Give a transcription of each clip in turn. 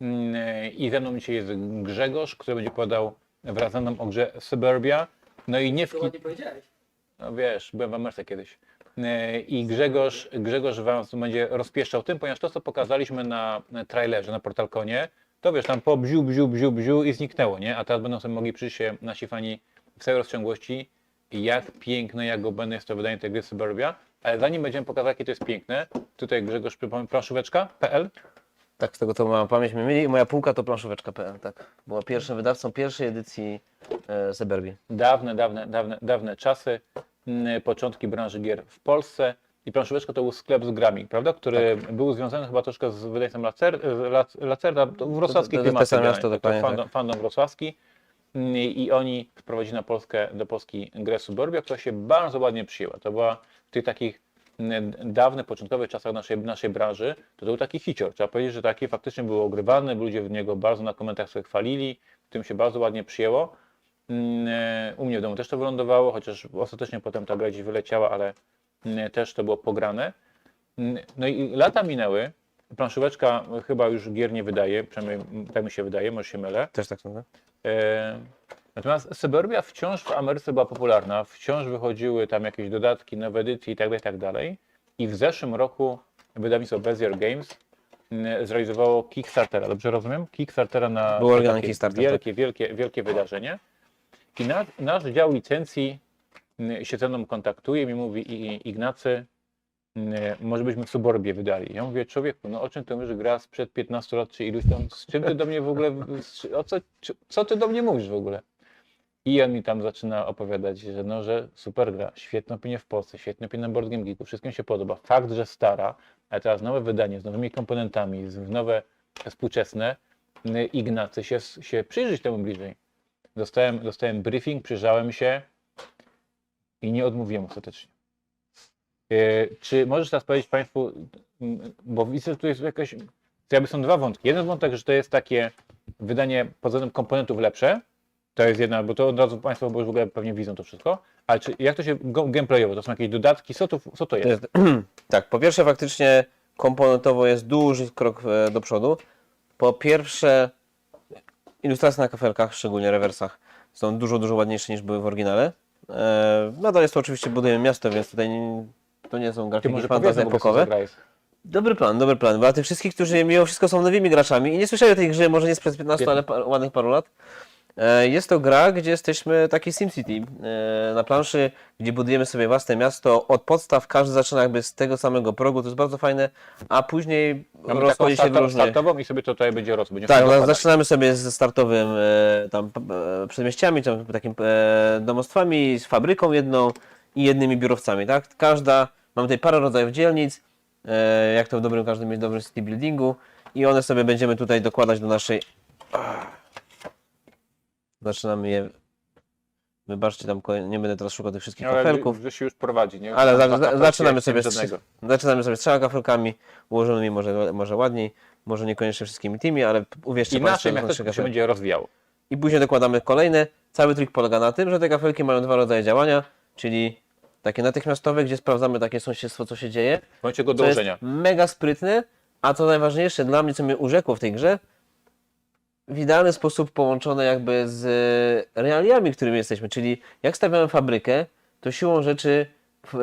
Mm, I ze mną dzisiaj jest Grzegorz, który będzie podał wraz ze mną o grze Suburbia. No i nie w To ładnie powiedziałeś. no wiesz, byłem w Ameryce kiedyś. E, I Grzegorz, Grzegorz Wam będzie rozpieszczał tym, ponieważ to, co pokazaliśmy na trailerze, na Portalkonie, to wiesz, tam po bziu, bziu, bziu, bziu i zniknęło, nie? A teraz będą sobie mogli przyjść się nasi fani w całej rozciągłości jak piękne, jak oglądane jest to wydanie tej gry Suburbia. Ale zanim będziemy pokazać, jakie to jest piękne, tutaj Grzegorz, przypomnę, planszóweczka.pl Tak, z tego co mam pamięć my mieli. Moja półka to planszóweczka.pl, tak. Była pierwszym wydawcą pierwszej edycji e, Seberbii. dawne, dawne, dawne, dawne czasy, mm, początki branży gier w Polsce. I planszóweczka to był sklep z grami, prawda? Który był związany chyba troszkę z wydawnictwem Lacer, Lac- Lacerda, to wrocławski To- to- to klimat. te same generalnie, miasto, to dokładnie tak. fandom, fandom wrocławski. Mm, I oni wprowadzili na Polskę, do Polski grę Suburbia, która się bardzo ładnie przyjęła. To była w tych takich dawnych, początkowych czasach naszej, naszej branży, to był taki hicior. Trzeba powiedzieć, że taki faktycznie był ogrywany, ludzie w niego bardzo na komentarzach sobie chwalili, tym się bardzo ładnie przyjęło. Mm, e, U mnie w domu też to wylądowało, chociaż ostatecznie potem ta gra gdzieś wyleciała, ale mm, też to było pograne. Mm, No i lata minęły, planszóweczka chyba już gier nie wydaje, przynajmniej tak mi się wydaje, może się mylę. Też tak sądzę. E, Natomiast Suburbia wciąż w Ameryce była popularna, wciąż wychodziły tam jakieś dodatki, nowe edycje i tak dalej, i tak dalej. I w zeszłym roku wydawnictwo Bezier Games mm, zrealizowało Kickstartera, dobrze rozumiem? Kickstartera na Był na oryginalny takie Kickstarter, wielkie, wielkie, wielkie wydarzenie. I na, nasz dział licencji mm, się ze mną kontaktuje mi mówi "I- Ignacy, mm, może byśmy w Suburbie wydali. Ja mówię, człowieku, no o czym ty mówisz, gra sprzed 15 lat czy iluś tam, z czym ty do mnie w ogóle, o co, co ty do mnie mówisz w ogóle? I on mi tam zaczyna opowiadać, że no, że super gra, świetna opinia w Polsce, świetna opinia na Board Game Geeku, wszystkim się podoba. Fakt, że stara, ale teraz nowe wydanie z nowymi komponentami, z nowe współczesne, y, Ignacy się, się przyjrzeć temu bliżej. Dostałem, dostałem briefing, przyjrzałem się i nie odmówiłem ostatecznie. E, Czy możesz teraz powiedzieć Państwu, bo widzę, że tu jest jakaś, to jakby są dwa wątki. Jeden wątek, że to jest takie wydanie pod względem komponentów lepsze, to jest jedna, bo to od razu Państwo bo już w ogóle pewnie widzą to wszystko, ale czy, jak to się go- gameplayowo, to są jakieś dodatki, co to, co to jest? tak, po pierwsze faktycznie komponentowo jest duży krok e, do przodu. Po pierwsze ilustracje na kafelkach, szczególnie rewersach, są dużo, dużo ładniejsze niż były w oryginale. E, nadal jest to oczywiście budujemy miasto, więc tutaj nie, to nie są Ty grafiki może powiedzmy, epokowe. gra jest. Dobry plan, dobry plan. Dla tych wszystkich, którzy mimo wszystko są nowymi graczami i nie słyszeli o tej grze, może nie sprzed 15, ale pa, ładnych paru lat. E, Jest to gra, gdzie jesteśmy taki SimCity e, na planszy, gdzie budujemy sobie własne miasto. Od podstaw każdy zaczyna jakby z tego samego progu, to jest bardzo fajne, a później Mamy rozchodzi się w różne... startową i sobie to tutaj będzie rosło. Tak, no, zaczynamy sobie ze startowym e, tam przedmieściami, tam, takim domostwami, z fabryką jedną i jednymi biurowcami, tak? Każda, mamy tutaj parę rodzajów dzielnic, jak to w dobrym, każdym jest dobrym city buildingu i one sobie będziemy tutaj dokładać do naszej... Zaczynamy je... Wybaczcie tam, nie będę teraz szukał tych wszystkich Ale kafelków. że się już prowadzi, nie? Ale za, za, zaczynamy, sobie z, żadnego. zaczynamy sobie z trzema kafelkami, ułożonymi może, może ładniej, może niekoniecznie wszystkimi tymi, ale uwierzcie I Państwo, naszym że jak to się kafelki. będzie rozwijało. I później dokładamy kolejne. Cały trik polega na tym, że te kafelki mają dwa rodzaje działania, czyli takie natychmiastowe, gdzie sprawdzamy takie sąsiedztwo, co się dzieje. W momencie go Co jest dołożenia. mega sprytne, a co najważniejsze dla mnie, co mnie urzekło w tej grze, w idealny sposób połączone jakby z realiami, którymi jesteśmy. Czyli jak stawiamy fabrykę, to siłą rzeczy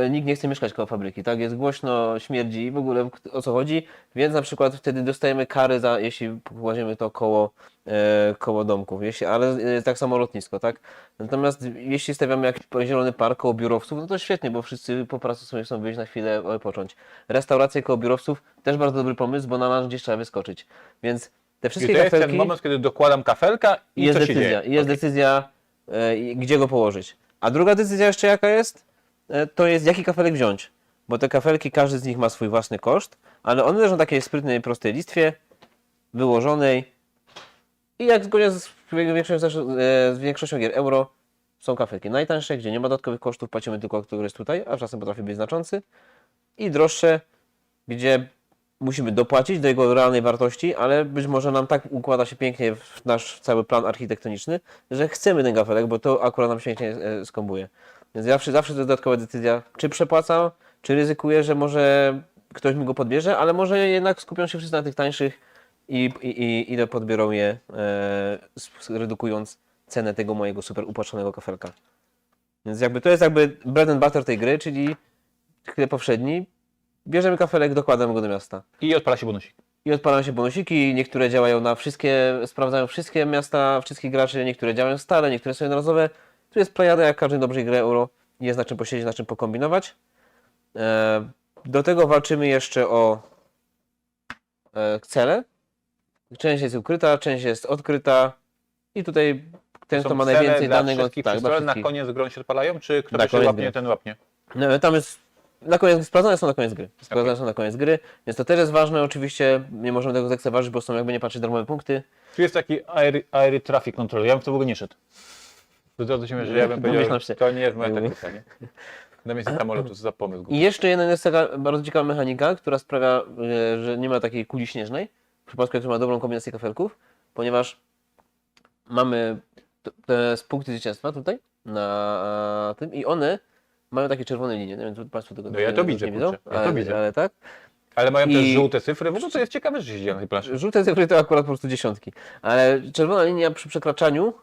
nikt nie chce mieszkać koło fabryki, tak? Jest głośno, śmierdzi, w ogóle o co chodzi, więc na przykład wtedy dostajemy kary za, jeśli kładziemy to koło, e, koło domków, jeśli, ale e, tak samo lotnisko, tak? Natomiast jeśli stawiamy jakiś zielony park koło biurowców, no to świetnie, bo wszyscy po pracy sobie chcą wyjść na chwilę odpocząć. Restauracje koło biurowców, też bardzo dobry pomysł, bo na nas gdzieś trzeba wyskoczyć. Więc te I wszystkie to jest ten kafelki moment, kiedy dokładam kafelka i jest co się decyzja, dzieje. jest decyzja e, i gdzie go położyć. A druga decyzja jeszcze jaka jest, e, to jest jaki kafelek wziąć. Bo te kafelki, każdy z nich ma swój własny koszt, ale one leżą w takiej sprytnej, prostej listwie, wyłożonej i jak zgodnie z większością, e, z większością gier euro są kafelki najtańsze, gdzie nie ma dodatkowych kosztów, płacimy tylko, który jest tutaj, a czasem potrafi być znaczący i droższe, gdzie musimy dopłacić do jego realnej wartości, ale być może nam tak układa się pięknie w nasz cały plan architektoniczny, że chcemy ten kafelek, bo to akurat nam pięknie e, skombuje. Więc zawsze, zawsze to dodatkowa decyzja, czy przepłacam, czy ryzykuję, że może ktoś mi go podbierze, ale może jednak skupią się wszyscy na tych tańszych i, i, i ile podbiorą je, e, redukując cenę tego mojego super upłaczonego kafelka. Więc jakby to jest jakby bread and butter tej gry, czyli chwilę powszedni. Bierzemy kafelek, dokładamy go do miasta. I odpala się bonusik. I odpalają się bonusiki, niektóre działają na wszystkie, sprawdzają wszystkie miasta, wszystkich graczy, niektóre działają stale, niektóre są jednorazowe. Tu jest plejada jak w każdej dobrej grze euro. Jest na czym posiedzieć, na czym pokombinować. E, do tego walczymy jeszcze o e, cele. Część jest ukryta, część jest odkryta. I tutaj ten, kto ma najwięcej danych, wszystkich tak, dla na wszystkich. koniec gry się odpalają, czy kto Na koniec łapnie, gry. ten łapnie? No, tam jest. Na koniec, sprawdzone są na koniec gry. Sprawdzone są na koniec gry, więc to też jest ważne. Oczywiście nie możemy tego lekceważyć, bo są jakby nie patrzeć darmowe punkty. Tu jest taki air, air traffic control, ja bym w to w ogóle nie szedł. To to się że ja bym powiedział, że to nie jest moja taktyka, nie? Na miejsce samolotu, co za pomysł. I jeszcze jedna jest taka bardzo ciekawa mechanika, która sprawia, e, że nie ma takiej kuli śnieżnej, w przypadku jak ma dobrą kombinację kafelków, ponieważ mamy te punkty zwycięstwa tutaj na tym i one mają takie czerwone linie. Nie wiem, czy Państwo tego No ja to nie- widzę, nie widzą, kurczę, ja to ale, widzę. ale tak. Ale mają też I- żółte cyfry, w ogóle to jest ciekawe, że się dzieje na tej planszy. Żółte cyfry to akurat po prostu dziesiątki, ale czerwona linia przy przekraczaniu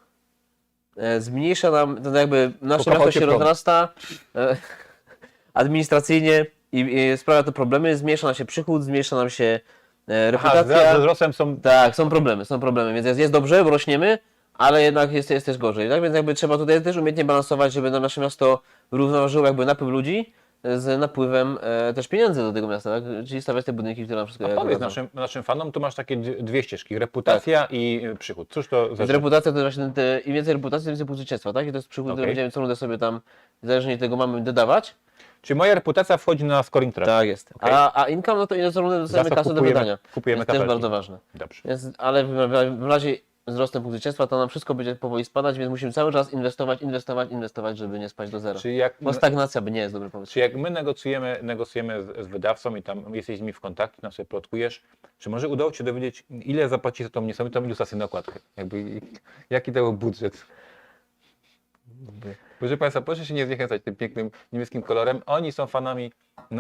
e, zmniejsza nam, to jakby nasze miasto się prąd. rozrasta e, administracyjnie i, i sprawia to problemy, zmniejsza nam się przychód, zmniejsza nam się e, Aha, reputacja. ze wzrostem są... Tak, są problemy, są problemy, więc jest, jest dobrze, bo rośniemy, ale jednak jest, jest też gorzej. Tak więc jakby trzeba tutaj też umiejętnie balansować, żeby na nasze miasto równoważyło jakby napływ ludzi z napływem e, też pieniędzy do tego miasta, tak? czyli stawiać te budynki, które nam wszystko A powiedz naszym, naszym fanom, tu masz takie dwie ścieżki, reputacja i y, przychód. Cóż to za reputacja to właśnie te, im więcej reputacji, tym więcej punktów zwycięstwa, tak? I to jest przychód, który Okej. będziemy co rundę sobie tam, zależnie od tego mamy dodawać. Czy moja reputacja wchodzi na scoring track? Tak jest. Okej. A, a income, no to ile co rundę dostajemy kasę do wydania. kupujemy jest też kafelki. bardzo ważne. Dobrze. Więc, ale w, w, w razie wzrostem punktów zwycięstwa to nam wszystko będzie powoli spadać, więc musimy cały czas inwestować, inwestować, inwestować, żeby nie spaść do zera. Czy jak, Bo stagnacja by nie jest dobry pomysł. czy jak my negocjujemy, negocjujemy z, z wydawcą i tam jesteś z nimi w kontakcie, tam sobie plotkujesz, czy może udało Ci się dowiedzieć, ile zapłaci za tą niesamowitą ilustrację na okładkę? Jakby, jaki to był budżet? Proszę Państwa, proszę się nie zniechęcać tym pięknym niemieckim kolorem. Oni są fanami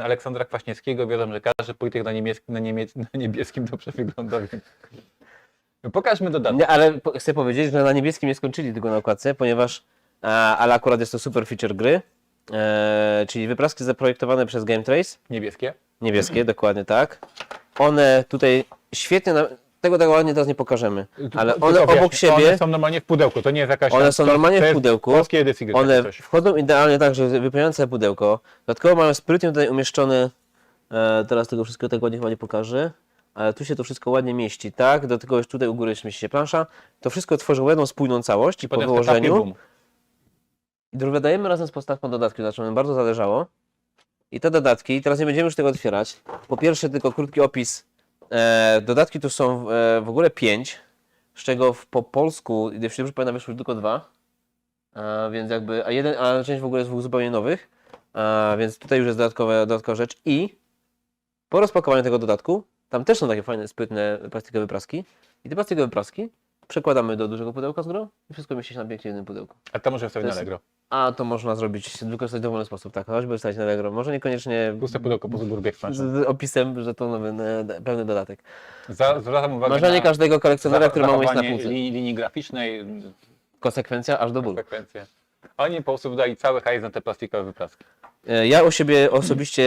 Aleksandra Kwaśniewskiego, wiedzą, że każdy polityk na, na, niemiec, na niebieskim dobrze wygląda. Więc... Pokażmy dodatek. Nie, ale po- chcę powiedzieć, że na niebieskim nie skończyli tego na okładce, ponieważ, a, ale akurat jest to super feature gry, e, czyli wypraski zaprojektowane przez Game Trace, Niebieskie. Niebieskie, dokładnie tak. One tutaj świetnie, na... tego tak ładnie teraz nie pokażemy, ale Tylko one obok siebie, One są normalnie w pudełku, to nie jest jakaś... One są to- normalnie to w jest pudełku. Polskiej edycji gry, one takie coś. wchodzą idealnie tak, że wypełniające pudełko. Dodatkowo mają sprytnie tutaj umieszczone, e, teraz tego wszystkiego tak ładnie chyba nie pokażę, tu się to wszystko ładnie mieści, tak? Do tego już tutaj u góry mieści się plansza. To wszystko tworzy jedną spójną całość I po wyłożeniu. I wydajemy razem z podstawką dodatki, na czym nam bardzo zależało. I te dodatki, teraz nie będziemy już tego otwierać. Po pierwsze, tylko krótki opis. E, dodatki tu są e, w ogóle pięć, z czego w, po polsku, jeśli dobrze pamiętam, wyszły tylko dwa. E, więc jakby, a, jeden, a część w ogóle jest dwóch zupełnie nowych. E, więc tutaj już jest dodatkowa, dodatkowa rzecz. I po rozpakowaniu tego dodatku, tam też są takie fajne, sprytne plastikowe praski. I te plastikowe praski przekładamy do dużego pudełka z grą i wszystko mieści się na pięknie w jednym pudełku. A to może wstawić na jest- Allegro. A to można zrobić, wykorzystać w dowolny sposób, tak, choćby wstać na Allegro. Może niekoniecznie Puste pudełko po Zuburbieg z, z opisem, że to nowy, e, pełny dodatek. Za, zwracam uwagę Marzenie na każdego kolekcjonera, za- który ma miejsce na półce. linii, linii graficznej, Konsekwencja aż do bólu. konsekwencje. Oni po prostu wydali cały hajs na te plastikowe wypraski. E, Ja u siebie osobiście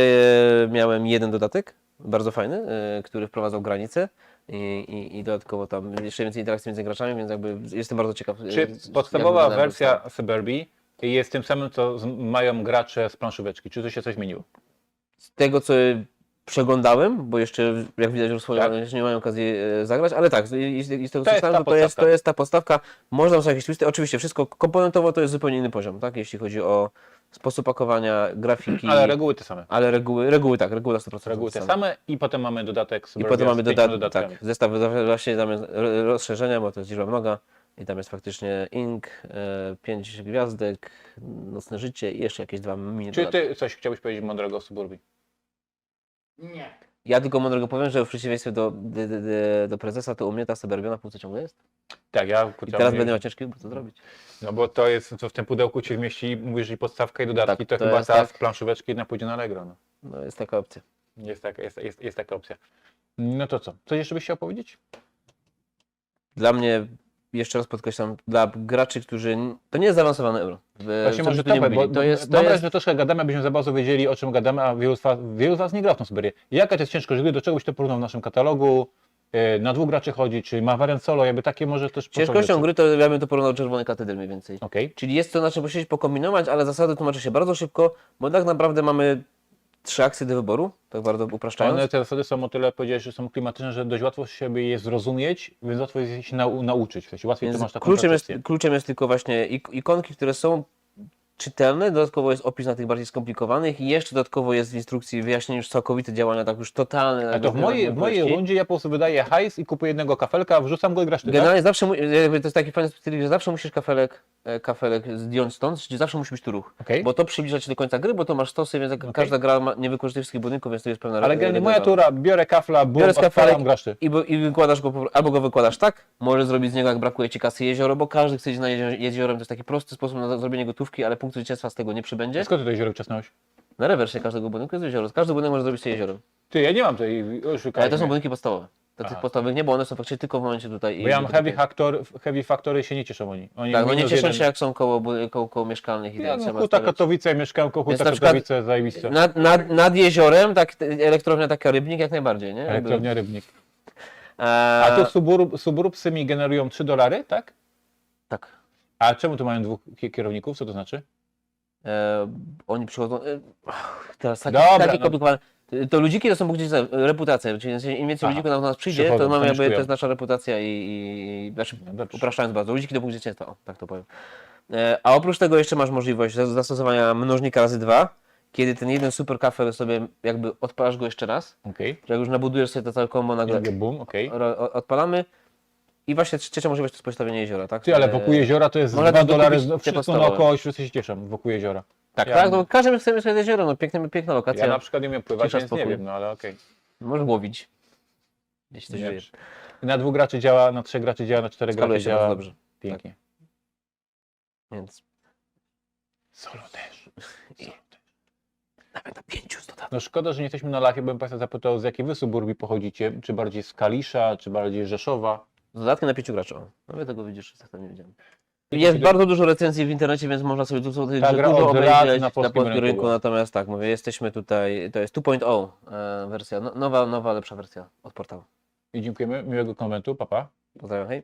e, miałem jeden dodatek, bardzo fajny, e, który wprowadzał granice i, i, i dodatkowo tam jeszcze więcej interakcji między graczami, więc jakby jestem bardzo ciekaw. e, Czy podstawowa wersja Suburbii jest tym samym, co mają gracze z planszóweczki? Czy to się coś zmieniło? z tego, co przeglądałem, bo jeszcze, jak widać, rozsłonione, jeszcze nie mają okazji e, zagrać, ale tak, i, i, i z tego, co To jest to, jest, to jest ta podstawka. Można są jakieś twisty, oczywiście wszystko komponentowo to jest zupełnie inny poziom, tak, jeśli chodzi o sposób pakowania, grafiki, Ale reguły te same. ale reguły, reguły tak, reguły na 100%. Reguły te same. i potem mamy dodatek I Suburbia potem mamy z dodatek, tak, zestaw właśnie tam jest ro- rozszerzenia, bo to jest liczba mnoga i tam jest faktycznie ink, e, pięć gwiazdek, nocne życie i jeszcze jakieś dwa mini Czy ty coś chciałbyś powiedzieć mądrego o Suburbii? Nie. Ja tylko mądrego powiem, że w przeciwieństwie do, do, do, do prezesa, to u mnie ta suburbia na półce ciągle jest. Tak, ja I kurczę, teraz będę miał ciężki wybór, co zrobić. No bo to jest, co w tym pudełku ci wmieści, mówisz i podstawka i dodatki, Tak, to, to chyba jest ta tak. z planszóweczki jednak pójdzie na Allegro. No. No jest taka opcja. Jest, taka, jest, jest, jest taka opcja. No to co? Coś jeszcze byś chciał powiedzieć? dla mnie, jeszcze raz podkreślam, dla graczy, którzy. To nie jest zaawansowane euro. W- Właśnie może byśmy topę, bo to jest. To mam jest że troszkę gadamy, abyśmy za bardzo wiedzieli, o czym gadamy, a wielu z was, wielu z was nie gra w tą Syberię. Jaka jest ciężkość gry, do czego byś to porównał w naszym katalogu? E, Na dwóch graczy chodzi, czy ma wariant solo, jakby takie może też ciężkością gry to ja bym to porównał do czerwonej katedry mniej więcej. Okej. Czyli jest to na czym posiedzieć, pokombinować, ale zasady tłumaczy się bardzo szybko, bo tak naprawdę mamy trzy akcje do wyboru, tak bardzo upraszczając. One te zasady są o tyle, powiedziałeś, że są klimatyczne, że dość łatwo się je zrozumieć, więc łatwo jest się nau nauczyć. W sensie łatwiej Więc to masz taką kluczem, jest, kluczem jest tylko właśnie ik- ikonki, które są czytelne, dodatkowo jest opis na tych bardziej skomplikowanych i jeszcze dodatkowo jest w instrukcji wyjaśnienie już całkowite działania, tak już totalne. A to w mojej, w mojej rundzie ja po prostu wydaję hajs i kupuję jednego kafelka, wrzucam go i grasz ty, tak? Generalnie zawsze, mu- jakby to jest taki fajny styl, że zawsze musisz kafelek, e, kafelek zdjąć stąd, czyli zawsze musi być tu ruch. Okej. Bo to przybliża cię do końca gry, bo to masz stosy, więc jak każda gra ma, nie wykorzystuje wszystkich budynków, więc to jest pewna Ale generalnie moja tura, biorę kafla, bum, Biorę kafelek grasz ty. i, i wykładasz go, albo go wykładasz tak, możesz zrobić z niego, jak brakuje ci kasy jezioro, bo każdy chce iść na jezior- jeziorem, to jest taki prosty sposób na zrobienie gotówki, ale punktu zwycięstwa z tego nie przybędzie. Skąd ty to jezioro wczesnąłeś? Na rewersie każdego budynku jest jezioro, każdy budynek może zrobić sobie jezioro. Ty, ja nie mam tej, już Ale to są budynki podstawowe. To tych Aha. podstawowych nie, bo one są faktycznie tylko w momencie tutaj. i- Bo ja mam heavy, factor, heavy factory się nie cieszą oni. oni Tak, no nie minus cieszą jeden. się jak są koło, bu- koło, koło mieszkalnych i Ja, tak no, trzeba Huta stawiać. Katowice, mieszkanko, Więc Huta na przykład- Katowice, zajebiste. Nad, nad, nad jeziorem, tak, te- elektrownia taka rybnik jak najbardziej, nie? Elektrownia Rybnik. Eee, A tu suburb, suburbsy mi generują 3 dolary, tak? Tak. A czemu tu mają dwóch ki- kierowników? Co to znaczy? E, oni przychodzą. E, teraz takie, Dobra, takie no. komplikowane. To ludziki to są gdzieś za- reputacja, czyli im więcej Aha. ludzików na nas przyjdzie, Przychodzą, to mamy jakby, to jest nasza reputacja i, i, i znaczy, No dobrze. upraszczając bardzo, ludziki do punktu zwycięstwa, o, tak to powiem. E, a oprócz tego jeszcze masz możliwość zas- zastosowania mnożnika razy dwa, kiedy ten jeden super kafel sobie jakby odpalasz go jeszcze raz, Okej. że jak już nabudujesz sobie to całe kombo nagle Okay. Boom, okej. ro- o- odpalamy. I właśnie trzecia możliwość to jest postawienie jeziora, tak? Ty, ale E, wokół jeziora to jest można 2 też dolary, dokupić no, te wszystko podstawowe. naokoło, wszyscy się cieszą wokół jeziora. Tak, ja- tak, no każdy chce mieć jezioro, no piękna, piękna lokacja. Ja na przykład nie umiem pływać, Cisza, więc nie spokój. wiem, no ale okej. Możesz łowić. Jeśli coś Nie wiesz. Na dwóch graczy działa, na trzech graczy działa, na czterech Skaluje graczy się bardzo działa. dobrze. Pięknie. Więc Solo też. Nawet na pięciu z dodatkiem. No szkoda, że nie jesteśmy na lachie, bym Państwa zapytał, z jakiej wy suburbii pochodzicie? Czy bardziej z Kalisza, czy bardziej z Rzeszowa? Z dodatkiem na pięciu graczy. O, No ja tego widzisz, że tam nie widziałem. I Jest bardzo dużo recenzji w internecie, więc można sobie dużo, tych Ta grze gra dużo od lat obejrzeć na na polskim polskim rynku rynku, natomiast tak, mówię, jesteśmy tutaj, to jest 2.0 e, wersja, no, nowa, nowa, lepsza wersja od portalu. I dziękujemy, miłego komentu, papa. Pozdrawiam, hej.